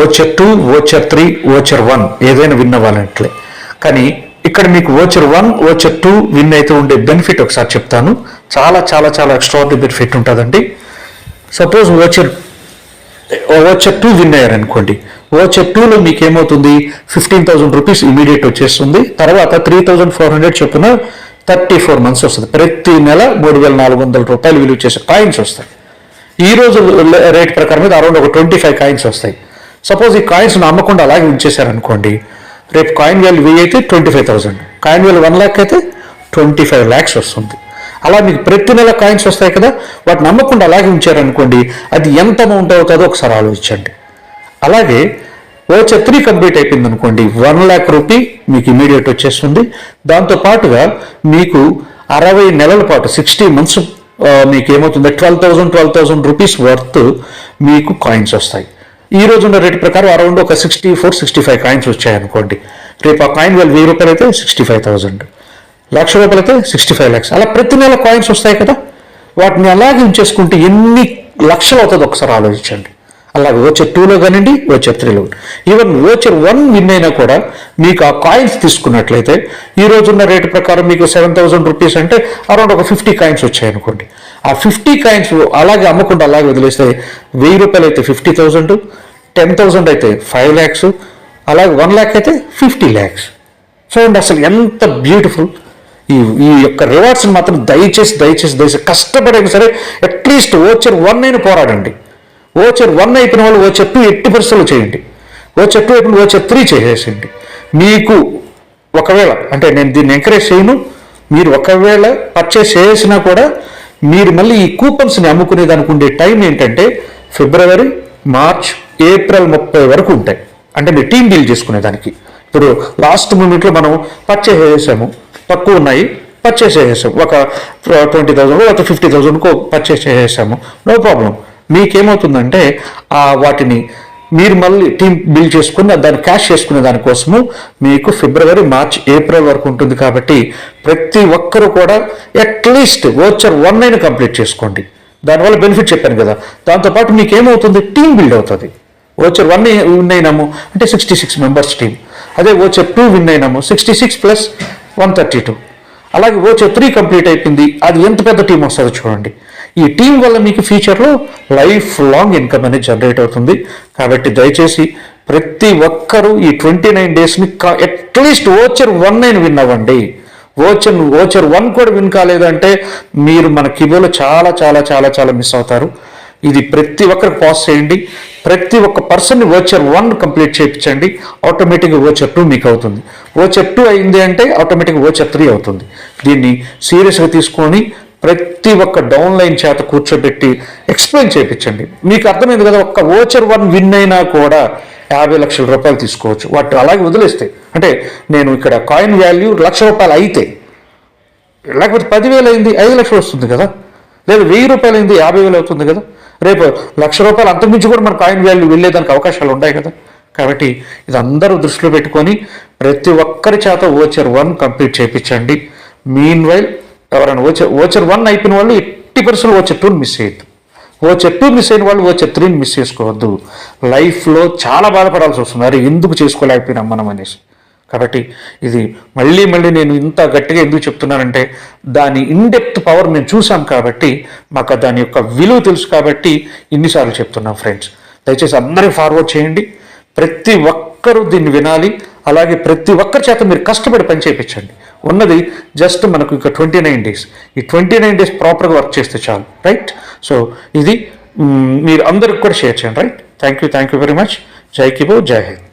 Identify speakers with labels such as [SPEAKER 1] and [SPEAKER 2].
[SPEAKER 1] Voucher two voucher three voucher one ఏదైనా win అవ్వాలంటే. కానీ ఇక్కడ మీకు voucher one voucher two win అయితే ఉండే బెనిఫిట్ ఒకసారి చెప్తాను. చాలా చాలా చాలా ఎక్స్ట్రాడరీ బెనిఫిట్ ఉంటుందండి. Suppose voucher voucher two win అయ్యారనుకోండి. Voucher టూలో మీకు ఏమవుతుంది ఫిఫ్టీన్ థౌసండ్ రూపీస్ ఇమీడియట్ వచ్చేస్తుంది. తర్వాత త్రీ థౌసండ్ ఫోర్ హండ్రెడ్ చొప్పున థర్టీ ఫోర్ మంత్స్ వస్తుంది. ప్రతి నెల మూడు వేల నాలుగు వందల రూపాయలు విలువ చేసే కాయిన్స్ వస్తాయి. ఈ రోజు రేట్ ప్రకారం మీద అరౌండ్ ఒక ట్వంటీ ఫైవ్ కాయిన్స్ వస్తాయి. సపోజ్ ఈ కాయిన్స్ అమ్మకుండా అలాగే ఉంచేశారనుకోండి రేపు కాయిన్ వాల్యూ వెయ్యి అయితే twenty five thousand coin value one lakh అయితే ట్వంటీ ఫైవ్ ల్యాక్స్ వస్తుంది. అలా మీకు ప్రతి నెల కాయిన్స్ వస్తాయి కదా వాటిని నమ్మకుండా అలాగే ఉంచారనుకోండి అది ఎంత అమౌంట్ అవుతుందో ఒకసారి ఆలోచించండి. అలాగే ఓచర్ త్రీ కంప్లీట్ అయిపోయింది అనుకోండి వన్ ల్యాక్ రూపీ మీకు ఇమీడియట్ వచ్చేస్తుంది. దాంతో పాటుగా మీకు అరవై నెలల పాటు సిక్స్టీ మంత్స్ మీకు ఏమవుతుంది? Twelve thousand twelve thousand rupees worth మీకు కాయిన్స్ వస్తాయి. ఈ రోజు ఉన్న రేట్ ప్రకారం అరౌండ్ ఒక sixty four sixty five coins వచ్చాయనుకోండి రేపు ఆ కాయిన్ వాళ్ళు వెయ్యి రూపాయలు అయితే సిక్స్టీ ఫైవ్ థౌసండ్ లక్ష రూపాయలు అయితే సిక్స్టీ ఫైవ్ ల్యాక్స్ అలా ప్రతి నెల కాయిన్స్ వస్తాయి కదా? వాటిని అలాగే ఉంచేసుకుంటే ఎన్ని లక్షలు అవుతుందో ఒకసారి ఆలోచించండి. అలాగే ఓచర్ టూలో కానివ్వండి ఓచర్ త్రీలో ఈవెన్ ఓచర్ వన్ విన్ అయినా కూడా మీకు ఆ కాయిన్స్ తీసుకున్నట్లయితే ఈ రోజున్న రేటు ప్రకారం మీకు సెవెన్ థౌసండ్ రూపీస్ అంటే అరౌండ్ ఒక ఫిఫ్టీ కాయిన్స్ వచ్చాయి అనుకోండి ఆ ఫిఫ్టీ కాయిన్స్ అలాగే అమ్మకుండా అలాగే వదిలేస్తే వెయ్యి రూపాయలు అయితే ఫిఫ్టీ థౌసండ్ టెన్ థౌసండ్ అయితే ఫైవ్ ల్యాక్స్ అలాగే వన్ ల్యాక్ అయితే ఫిఫ్టీ ల్యాక్స్ చూడండి అసలు ఎంత బ్యూటిఫుల్ ఈ ఈ యొక్క రివార్డ్స్ని మాత్రం దయచేసి దయచేసి దయచేసి కష్టపడైనా సరే అట్లీస్ట్ ఓచర్ వన్ అయినా పోరాడండి. ఓచర్ వన్ అయిపోయిన వాళ్ళు ఓచర్ టూ ఎట్టి పరిస్థితులు చేయండి. ఓచర్ టూ అయిపోయిన ఓచర్ త్రీ చేసేసేయండి మీకు ఒకవేళ అంటే నేను దీన్ని ఎంకరేజ్ చేయను మీరు ఒకవేళ పర్చేస్ చేసినా కూడా మీరు మళ్ళీ ఈ కూపన్స్ని అమ్ముకునే దానికి ఉండే టైం ఏంటంటే ఫిబ్రవరి మార్చ్ ఏప్రిల్ ముప్పై వరకు ఉంటాయి. అంటే మీరు టీం డీల్ చేసుకునే దానికి ఇప్పుడు లాస్ట్ మూమెంట్లో మనం పర్చేస్ చేసాము తక్కువ ఉన్నాయి పర్చేస్ చేసేసాము ఒక ట్వంటీ థౌసండ్ లేకపోతే ఫిఫ్టీ థౌసండ్కో పర్చేస్ చేసేసాము నో ప్రాబ్లం మీకేమవుతుందంటే ఆ వాటిని మీరు మళ్ళీ టీం బిల్డ్ చేసుకుని దాన్ని క్యాష్ చేసుకునే దానికోసము మీకు ఫిబ్రవరి మార్చ్ ఏప్రిల్ వరకు ఉంటుంది కాబట్టి ప్రతి ఒక్కరూ కూడా అట్లీస్ట్ ఓచర్ వన్ అయిన కంప్లీట్ చేసుకోండి. దానివల్ల బెనిఫిట్ చెప్పాను కదా. దాంతోపాటు మీకు ఏమవుతుంది టీం బిల్డ్ అవుతుంది. ఓచర్ వన్ విన్ అయినాము అంటే సిక్స్టీ సిక్స్ మెంబర్స్ టీం అదే voucher two win అయినాము sixty six plus one thirty two. అలాగే ఓచర్ త్రీ కంప్లీట్ అయిపోయింది. అది ఎంత పెద్ద టీం వస్తుందో చూడండి. ఈ టీం వల్ల మీకు ఫ్యూచర్లో లైఫ్ లాంగ్ ఇన్కమ్ అనేది జనరేట్ అవుతుంది. కాబట్టి దయచేసి ప్రతి ఒక్కరూ ఈ ట్వంటీ నైన్ డేస్ని అట్లీస్ట్ ఓచర్ వన్ అయిన విన్ అవ్వండి. ఓచర్ ఓచర్ వన్ కూడా విన్ కాలేదంటే మీరు మన కిబోలో చాలా చాలా చాలా చాలా మిస్ అవుతారు. ఇది ప్రతి ఒక్కరికి పాస్ చేయండి. ప్రతి ఒక్క పర్సన్ని ఓచర్ వన్ కంప్లీట్ చేయించండి. ఆటోమేటిక్గా ఓచర్ టూ మీకు అవుతుంది. ఓచర్ టూ అయింది అంటే ఆటోమేటిక్గా ఓచర్ త్రీ అవుతుంది. దీన్ని సీరియస్గా తీసుకొని ప్రతి ఒక్క డౌన్ లైన్ చేత కూర్చోబెట్టి ఎక్స్ప్లెయిన్ చేయించండి మీకు అర్థమైంది కదా ఒక్క ఓచర్ వన్ విన్ అయినా కూడా యాభై లక్షల రూపాయలు తీసుకోవచ్చు. వాటి అలాగే వదిలేస్తే అంటే నేను ఇక్కడ కాయిన్ వాల్యూ లక్ష రూపాయలు అయితే లేకపోతే పదివేలు అయింది ఐదు లక్షలు వస్తుంది కదా. లేదా వెయ్యి రూపాయలు అయింది యాభై వేలు అవుతుంది కదా. రేపు లక్ష రూపాయలు అంతకుమించి కూడా మన కాయిన్ వాల్యూ వెళ్ళేదానికి అవకాశాలు ఉన్నాయి కదా. కాబట్టి ఇది అందరూ దృష్టిలో పెట్టుకొని ప్రతి ఒక్కరి చేత ఓచర్ వన్ కంప్లీట్ చేయించండి మీన్ వైల్ ఎవరైనా ఓచర్ ఓచర్ వన్ అయిపోయిన వాళ్ళు ఎట్టి పరిస్థితులు ఓచర్ టూని మిస్ చేయొద్దు. ఓచర్ టూ మిస్ అయిన వాళ్ళు ఓచర్ త్రీని మిస్ చేసుకోవద్దు. లైఫ్లో చాలా బాధపడాల్సి వస్తుంది. అరే ఎందుకు చేసుకోలేకపోయినా మనం అనేసి. కాబట్టి ఇది మళ్ళీ మళ్ళీ నేను ఇంత గట్టిగా ఎందుకు చెప్తున్నానంటే దాని ఇన్డెప్త్ పవర్ మేము చూసాం కాబట్టి మాకు దాని యొక్క విలువ తెలుసు కాబట్టి ఇన్నిసార్లు చెప్తున్నాం ఫ్రెండ్స్. దయచేసి అందరూ ఫార్వర్డ్ చేయండి. ప్రతి ఒక్కరూ దీన్ని వినాలి. అలాగే ప్రతి ఒక్కరి చేత మీరు కష్టపడి పని చేయించండి. ఉన్నది జస్ట్ మనకు ఇక ట్వంటీ నైన్ డేస్ ఈ ట్వంటీ నైన్ డేస్ ప్రాపర్గా వర్క్ చేస్తే చాలు రైట్ సో ఇది మీరు అందరికి కూడా షేర్ చేయండి right thank you thank you very much జై కిబో జై హింద్